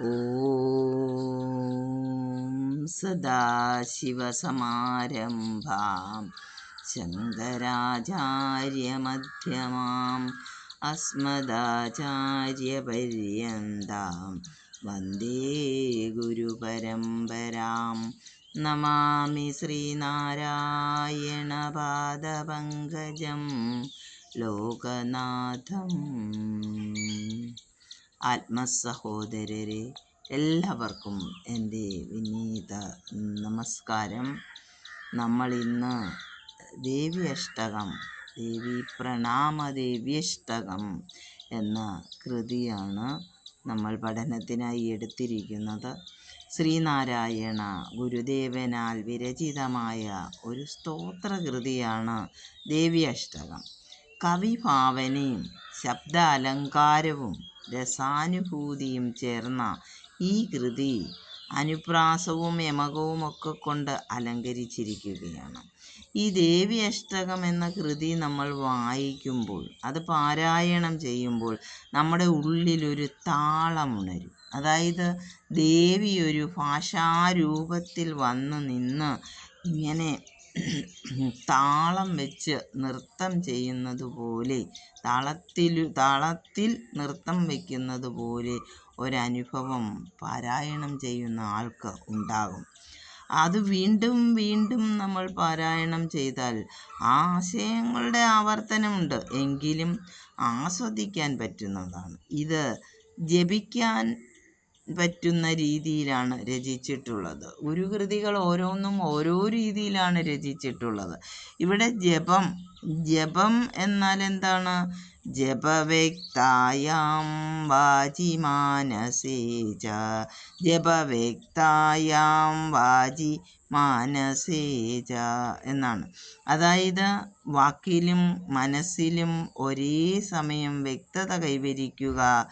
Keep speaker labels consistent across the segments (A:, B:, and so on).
A: ॐ सदाशिवसमारम्भां शङ्कराचार्यमध्यमाम् अस्मदाचार्यपर्यन्तां वन्दे गुरुपरम्परां नमामि श्रीनारायणपादपङ्कजं लोकनाथम् ആത്മസഹോദരരെ എല്ലാവർക്കും എന്റെ വിനീത നമസ്കാരം. നമ്മൾ ഇന്ന് ദേവി അഷ്ടകം ദേവി പ്രണാമ ദേവി അഷ്ടകം എന്ന കൃതിയാണ് നമ്മൾ പഠനത്തിനായി എടുത്തിരിക്കുന്നത്. ശ്രീനാരായണ ഗുരുദേവനാൽ വിരചിതമായ ഒരു സ്തോത്രകൃതിയാണ് ദേവി അഷ്ടകം കവിഭാവനയും ശബ്ദാലങ്കാരവും രസാനുഭൂതിയും ചേർന്ന ഈ കൃതി അനുപ്രാസവും യമകവും ഒക്കെ കൊണ്ട് അലങ്കരിച്ചിരിക്കുകയാണ്. ഈ ദേവി അഷ്ടകം എന്ന കൃതി നമ്മൾ വായിക്കുമ്പോൾ അത് പാരായണം ചെയ്യുമ്പോൾ നമ്മുടെ ഉള്ളിലൊരു താളമുണരും. അതായത് ദേവി ഒരു ഭാഷാരൂപത്തിൽ വന്നു നിന്ന് ഇങ്ങനെ താളം വെച്ച് നൃത്തം ചെയ്യുന്നത് പോലെ താളത്തിൽ താളത്തിൽ നൃത്തം വയ്ക്കുന്നത് പോലെ ഒരനുഭവം പാരായണം ചെയ്യുന്ന ആൾക്ക് ഉണ്ടാകും. അത് വീണ്ടും വീണ്ടും നമ്മൾ പാരായണം ചെയ്താൽ ആ ആശയങ്ങളുടെ ആവർത്തനമുണ്ട് എങ്കിലും ആസ്വദിക്കാൻ പറ്റുന്നതാണ്. ഇത് ജപിക്കാൻ പറ്റുന്ന രീതിയിലാണ് രചിച്ചിട്ടുള്ളത്. ഗുരുകൃതികൾ ഓരോന്നും ഓരോ രീതിയിലാണ് രചിച്ചിട്ടുള്ളത്. ഇവിടെ ജപം ജപം എന്നാൽ എന്താണ്? ജപവ്യക്തായാം വാചി മാനസേജ ജപവ്യക്തായാം വാചി മാനസേജ എന്നാണ്. അതായത് വാക്കിലും മനസ്സിലും ഒരേ സമയം വ്യക്തത കൈവരിക്കുക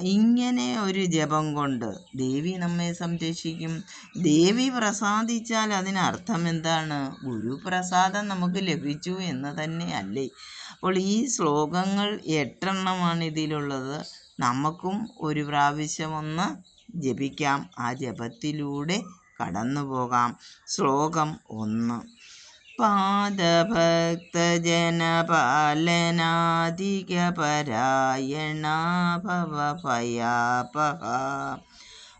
A: ഇങ്ങനെ ഒരു ജപം കൊണ്ട് ദേവി നമ്മെ സംരക്ഷിക്കും. ദേവി പ്രസാദിച്ചാൽ അതിനർത്ഥം എന്താണ്? ഗുരുപ്രസാദം നമുക്ക് ലഭിച്ചു എന്ന് തന്നെ അല്ലേ? അപ്പോൾ ഈ ശ്ലോകങ്ങൾ എട്ടെണ്ണമാണ് ഇതിലുള്ളത്. നമുക്കും ഒരു പ്രാവശ്യം ഒന്ന് ജപിക്കാം. ആ ജപത്തിലൂടെ കടന്നു പോകാം ശ്ലോകം ഒന്ന്.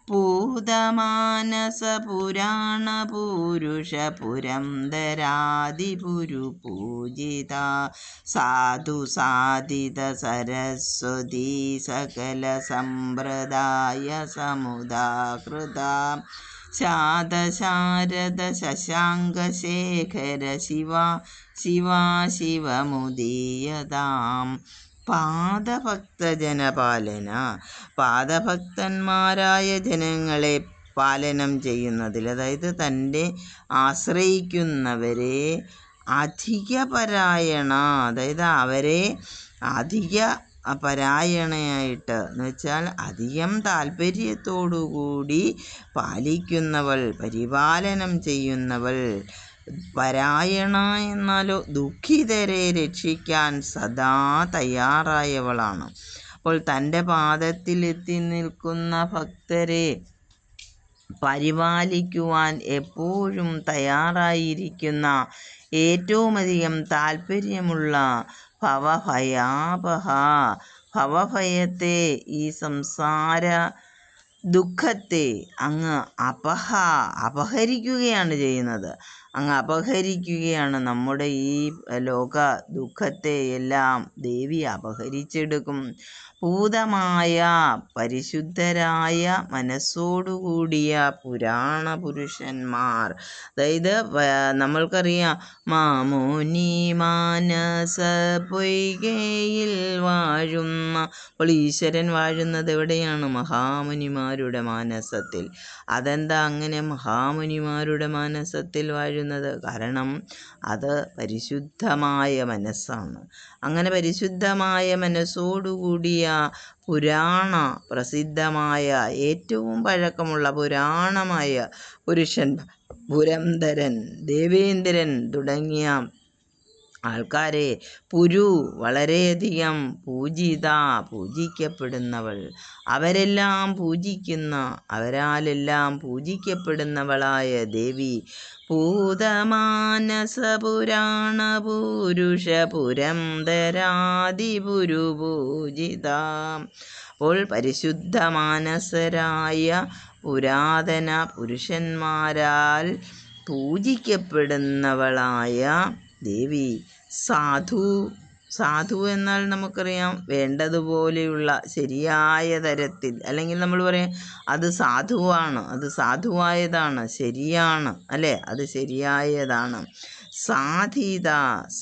A: പൂതമാനസപുരാണപൂരുഷപുരംദരാദിപുരുപൂജിത സാധു സാധിത സരസ്വതി സകല സമ്പ്രദായ സമുദാകൃത ശാതശാരദ ശശാങ്കശേഖര ശിവ ശിവ ശിവമുദീയതാം പാദഭക്തജനപാലന. പാദഭക്തന്മാരായ ജനങ്ങളെ പാലനം ചെയ്യുന്നതിൽ അതായത് തന്റെ ആശ്രയിക്കുന്നവരെ അധികപരായണ അതായത് അവരെ അധിക പരായണയായിട്ട് എന്ന് വെച്ചാൽ അധികം താല്പര്യത്തോടുകൂടി പാലിക്കുന്നവൾ പരിപാലനം ചെയ്യുന്നവൾ പരായണ എന്നാലോ ദുഃഖിതരെ രക്ഷിക്കാൻ സദാ തയ്യാറായവളാണ്. അപ്പോൾ തന്റെ പാദത്തിലെത്തി നിൽക്കുന്ന ഭക്തരെ പരിപാലിക്കുവാൻ എപ്പോഴും തയ്യാറായിരിക്കുന്ന ഏറ്റവുമധികം താല്പര്യമുള്ള ഭവഭയാപഹ ഭവഭയത്തെ ഈ സംസാര ദുഃഖത്തെ അങ്ങ് അപഹ അപഹരിക്കുകയാണ് ചെയ്യുന്നത്. അങ്ങ് അപഹരിക്കുകയാണ് നമ്മുടെ ഈ ലോക ദുഃഖത്തെ എല്ലാം ദേവി അപഹരിച്ചെടുക്കും. ഭൂതമായ പരിശുദ്ധരായ മനസ്സോടുകൂടിയ പുരാണ പുരുഷന്മാർ. അതായത് നമ്മൾക്കറിയാം മാമോനി മാനസ പൊയ്കയിൽ വാഴുന്ന അപ്പോൾ ഈശ്വരൻ വാഴുന്നത് എവിടെയാണ്? മഹാമുനിമാരുടെ മാനസത്തിൽ. അതെന്താ അങ്ങനെ മഹാമുനിമാരുടെ മാനസത്തിൽ വാഴുന്നത്? കാരണം അത് പരിശുദ്ധമായ മനസ്സാണ്. അങ്ങനെ പരിശുദ്ധമായ മനസ്സോടുകൂടിയ പുരാണ പ്രസിദ്ധമായ ഏറ്റവും പഴക്കമുള്ള പുരാണമായ പുരുഷൻ പുരന്തരൻ ദേവേന്ദ്രൻ തുടങ്ങിയ ആൾക്കാരെ പുരു വളരെയധികം പൂജിത പൂജിക്കപ്പെടുന്നവൾ. അവരെല്ലാം പൂജിക്കുന്ന അവരാലെല്ലാം പൂജിക്കപ്പെടുന്നവളായ ദേവി പൂതമാനസപുരാണ പുരുഷ പുരന്തരാദിപുരു പൂജിത അപ്പോൾ പരിശുദ്ധ മാനസരായ പുരാതന പുരുഷന്മാരാൽ പൂജിക്കപ്പെടുന്നവളായ ദേവി സാധു സാധു എന്നാൽ നമുക്കറിയാം വേണ്ടതുപോലെയുള്ള ശരിയായ തരത്തിൽ അല്ലെങ്കിൽ നമ്മൾ പറയും അത് സാധുവാണ് അത് സാധുവായതാണ് ശരിയാണ് അല്ലേ? അത് ശരിയായതാണ്. സാധിത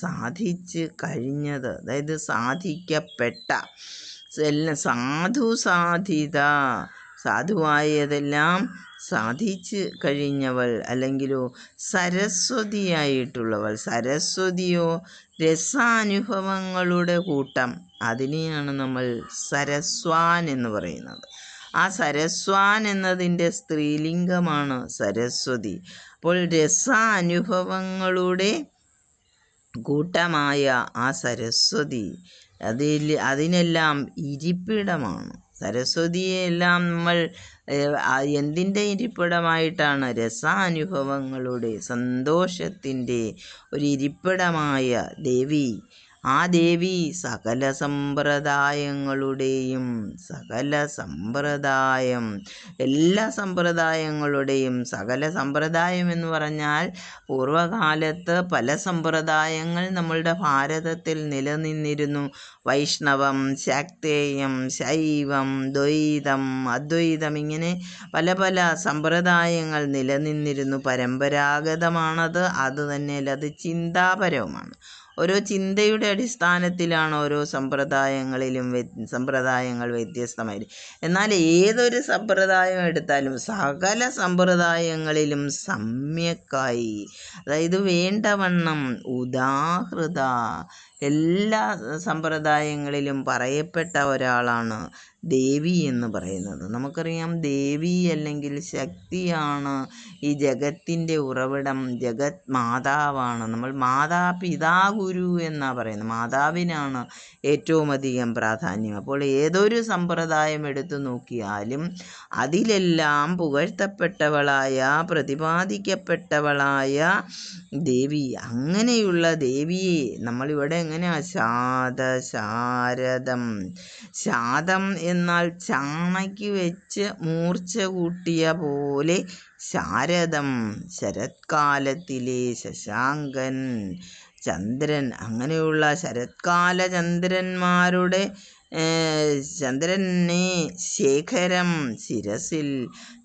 A: സാധിച്ച് കഴിഞ്ഞത് അതായത് സാധിക്കപ്പെട്ട സാധു സാധിത സാധുവായതെല്ലാം സാധിച്ച് കഴിഞ്ഞവൾ അല്ലെങ്കിലോ സരസ്വതിയായിട്ടുള്ളവൾ. സരസ്വതിയോ രസാനുഭവങ്ങളുടെ കൂട്ടം. അതിനെയാണ് നമ്മൾ സരസ്വാൻ എന്ന് പറയുന്നത്. ആ സരസ്വാൻ എന്നതിന്റെ സ്ത്രീലിംഗമാണ് സരസ്വതി. അപ്പോൾ രസാനുഭവങ്ങളുടെ കൂട്ടമായ ആ സരസ്വതി. അതിൽ അതിനെല്ലാം ഇരിപ്പിടമാണ്. സരസ്വതിയെല്ലാം നമ്മൾ എന്തിന്റെ ഇരിപ്പിടമായിട്ടാണ് രസാനുഭവങ്ങളുടെ സന്തോഷത്തിന്റെ ഒരു ഇരിപ്പിടമായ ദേവി ആ ദേവി സകല സമ്പ്രദായങ്ങളുടെയും സകല സമ്പ്രദായം എല്ലാ സമ്പ്രദായങ്ങളുടെയും സകല സമ്പ്രദായം എന്ന് പറഞ്ഞാൽ പൂർവകാലത്ത് പല സമ്പ്രദായങ്ങൾ നമ്മളുടെ ഭാരതത്തിൽ നിലനിന്നിരുന്നു. വൈഷ്ണവം ശാക്തേയം ശൈവം ദ്വൈതം അദ്വൈതം ഇങ്ങനെ പല പല സമ്പ്രദായങ്ങൾ നിലനിന്നിരുന്നു. പരമ്പരാഗതമാണത്. അത് തന്നെ അത് ചിന്താപരവുമാണ്. ഓരോ ചിന്തയുടെ അടിസ്ഥാനത്തിലാണ് ഓരോ സമ്പ്രദായങ്ങളിലും സമ്പ്രദായങ്ങൾ വ്യത്യസ്തമായി എന്നാൽ ഏതൊരു സമ്പ്രദായം എടുത്താലും സകല സമ്പ്രദായങ്ങളിലും സമ്യക്കായി. അതായത് വേണ്ടവണ്ണം ഉദാഹൃത എല്ലാ സമ്പ്രദായങ്ങളിലും പറയപ്പെട്ട ഒരാളാണ് ദേവി എന്ന് പറയുന്നത്. നമുക്കറിയാം ദേവി അല്ലെങ്കിൽ ശക്തിയാണ് ഈ ജഗത്തിന്റെ ഉറവിടം. ജഗത് മാതാവാണ്. നമ്മൾ മാതാപിതാ ഗുരു എന്നാണ് പറയുന്നത്. മാതാവിനാണ് ഏറ്റവും അധികം പ്രാധാന്യം. അപ്പോൾ ഏതൊരു സമ്പ്രദായം എടുത്തു നോക്കിയാലും അതിലെല്ലാം പുകഴ്ത്തപ്പെട്ടവളായ പ്രതിപാദിക്കപ്പെട്ടവളായ ദേവി. അങ്ങനെയുള്ള ദേവിയെ നമ്മളിവിടെ എങ്ങനെയാ ശാത ശാരദം ശാതം എന്നാൽ ചാണയ്ക്ക് വെച്ച് മൂർച്ച കൂട്ടിയ പോലെ ശാരദം ശരത്കാലത്തിലെ ശശാങ്കൻ ചന്ദ്രൻ അങ്ങനെയുള്ള ശരത്കാല ചന്ദ്രന്മാരുടെ ചന്ദ്രനെ ശേഖരം ശിരസിൽ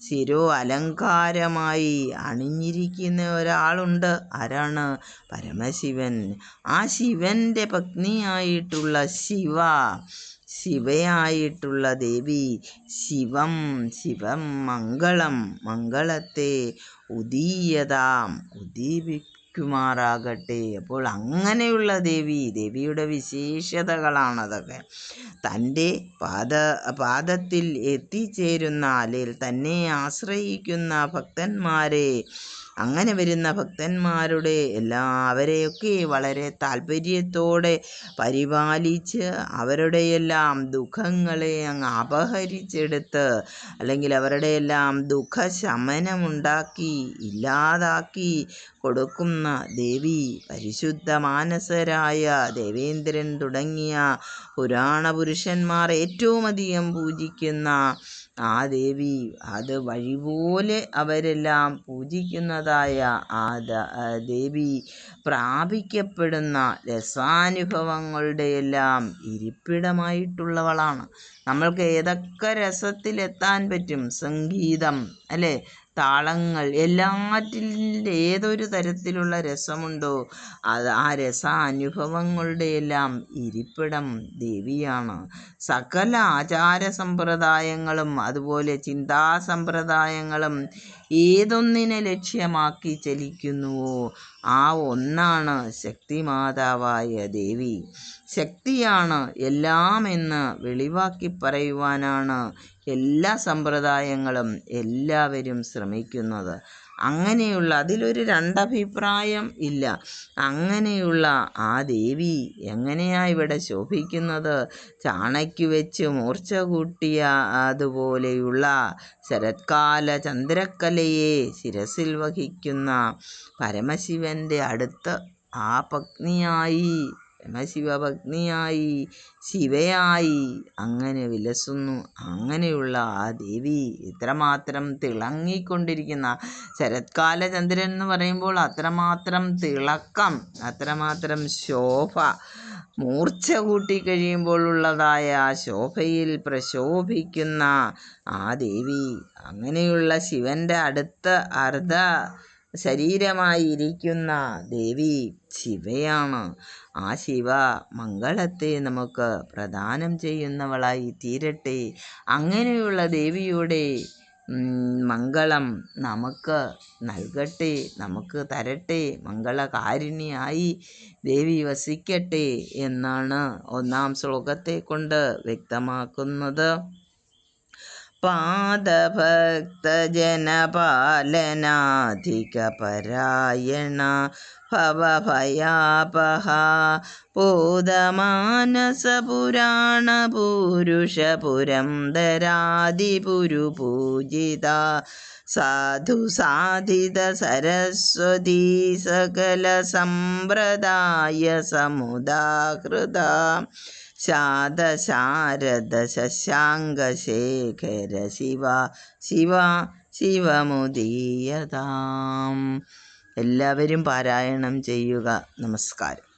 A: ശിരോ അലങ്കാരമായി അണിഞ്ഞിരിക്കുന്ന ഒരാളുണ്ട്. ആരാണ്? പരമശിവൻ. ആ ശിവന്റെ പത്നിയായിട്ടുള്ള ശിവ. ശിവയായിട്ടുള്ള ദേവി. ശിവം ശിവം മംഗളം മംഗളത്തെ ഉദീയതാം ഉദീപിക്കുമാറാകട്ടെ. അപ്പോൾ അങ്ങനെയുള്ള ദേവി ദേവിയുടെ വിശേഷതകളാണതൊക്കെ. തന്റെ പാദ പാദത്തിൽ എത്തിച്ചേരുന്ന അല്ലെങ്കിൽ തന്നെ ആശ്രയിക്കുന്ന ഭക്തന്മാരെ അങ്ങനെ വരുന്ന ഭക്തന്മാരുടെ എല്ലാവരെയൊക്കെ വളരെ താല്പര്യത്തോടെ പരിപാലിച്ച് അവരുടെയെല്ലാം ദുഃഖങ്ങളെ അങ്ങ് അപഹരിച്ചെടുത്ത് അല്ലെങ്കിൽ അവരുടെയെല്ലാം ദുഃഖശമനമുണ്ടാക്കി ഇല്ലാതാക്കി കൊടുക്കുന്ന ദേവി പരിശുദ്ധ മാനസരായ ദേവേന്ദ്രൻ തുടങ്ങിയ പുരാണ പുരുഷന്മാർ ഏറ്റവും അധികം പൂജിക്കുന്ന ആ ദേവി അത് വഴിപോലെ അവരെല്ലാം പൂജിക്കുന്നതായ ആ ദേവി പ്രാപിക്കപ്പെടുന്ന രസാനുഭവങ്ങളുടെ എല്ലാം ഇരിപ്പിടമായിട്ടുള്ളവളാണ്. നമ്മൾക്ക് ഏതൊക്കെ രസത്തിലെത്താൻ പറ്റും? സംഗീതം അല്ലേ? താളങ്ങൾ എല്ലാറ്റിന്റെ ഏതൊരു തരത്തിലുള്ള രസമുണ്ടോ അത് ആ രസാനുഭവങ്ങളുടെ എല്ലാം ഇരിപ്പിടം ദേവിയാണ്. സകല ആചാര സമ്പ്രദായങ്ങളും അതുപോലെ ചിന്താ സമ്പ്രദായങ്ങളും ഏതൊന്നിനെ ലക്ഷ്യമാക്കി ചലിക്കുന്നുവോ ആ ഒന്നാണ് ശക്തിമാതാവായ ദേവി. ശക്തിയാണ് എല്ലാമെന്ന് വെളിവാക്കി പറയുവാനാണ് എല്ലാ സമ്പ്രദായങ്ങളും എല്ലാവരും ശ്രമിക്കുന്നത്. അങ്ങനെയുള്ള അതിലൊരു രണ്ടഭിപ്രായം ഇല്ല. അങ്ങനെയുള്ള ആ ദേവി എങ്ങനെയാ ഇവിടെ ശോഭിക്കുന്നത്? ചാണയ്ക്ക് വെച്ച് മൂർച്ച കൂട്ടിയ അതുപോലെയുള്ള ശരത്കാല ചന്ദ്രക്കലയെ ശിരസിൽ വഹിക്കുന്ന പരമശിവന്റെ അടുത്ത് ആ പത്നിയായി പരമശിവപത്നിയായി ശിവയായി. അങ്ങനെ വിലസുന്നു. അങ്ങനെയുള്ള ആ ദേവി ഇത്രമാത്രം തിളങ്ങിക്കൊണ്ടിരിക്കുന്ന ശരത്കാല ചന്ദ്രൻ എന്ന് പറയുമ്പോൾ അത്രമാത്രം തിളക്കം അത്രമാത്രം ശോഭ മൂർച്ച കൂട്ടി ഉള്ളതായ ആ ശോഭയിൽ പ്രശോഭിക്കുന്ന ആ ദേവി. അങ്ങനെയുള്ള ശിവന്റെ അടുത്ത അർദ്ധ ശരീരമായിരിക്കുന്ന ദേവി ശിവയാണ്. ആ ശിവ മംഗളത്തെ നമുക്ക് പ്രദാനം ചെയ്യുന്നവളായി തീരട്ടെ. അങ്ങനെയുള്ള ദേവിയുടെ മംഗളം നമുക്ക് നൽകട്ടെ നമുക്ക് തരട്ടെ. മംഗളകാരിണിയായി ദേവി വസിക്കട്ടെ എന്നാണ് ഒന്നാം ശ്ലോകത്തെ കൊണ്ട് വ്യക്തമാക്കുന്നത്. പാദഭക്തജനപാലനാധികപരായണ ഭവഭയാപഹ പൂതമാനസപുരാണപൂരുഷപുരംദരാദിപുരുപൂജിത സാധു സാധിത സരസ്വതീ സകല സമ്പ്രദായ സമുദാഹൃത ശാദശാരദ ശശാങ്കശേഖര ശിവ ശിവ ശിവമുദീയതാം. എല്ലാവരും പാരായണം ചെയ്യുക. നമസ്കാരം.